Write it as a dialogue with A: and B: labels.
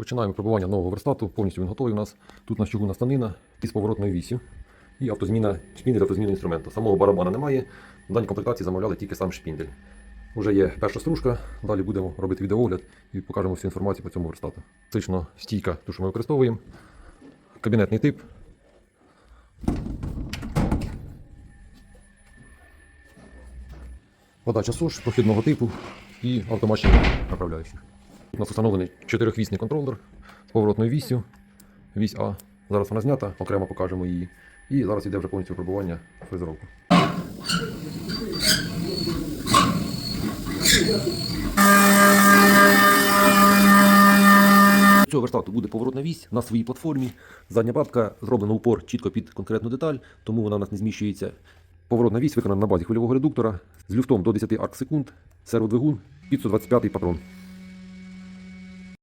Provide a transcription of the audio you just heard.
A: Починаємо пробування нового верстату. Повністю він готовий у нас. Тут у нас чугунна станина із поворотною вісю. І автозміна шпіндель, автозміна інструменту. Самого барабана немає. В даній комплектації замовляли тільки сам шпіндель. Уже є перша стружка. Далі будемо робити відеогляд і покажемо всю інформацію по цьому верстату. Фактично стійка, ту, що ми використовуємо. Кабінетний тип. Подача СОЖ прохідного типу і автоматичних направляючих. У нас встановлений чотирьохвісний контролер з поворотною віссю. Вісь А. Зараз вона знята, окремо покажемо її. І зараз йде вже повністю випробування фрезеровку. Цього верстату буде поворотна вісь на своїй платформі. Задня бабка зроблена упор чітко під конкретну деталь, тому вона у нас не зміщується. Поворотна вісь виконана на базі хвильового редуктора з люфтом до 10 арк секунд, серводвигун, 525 патрон.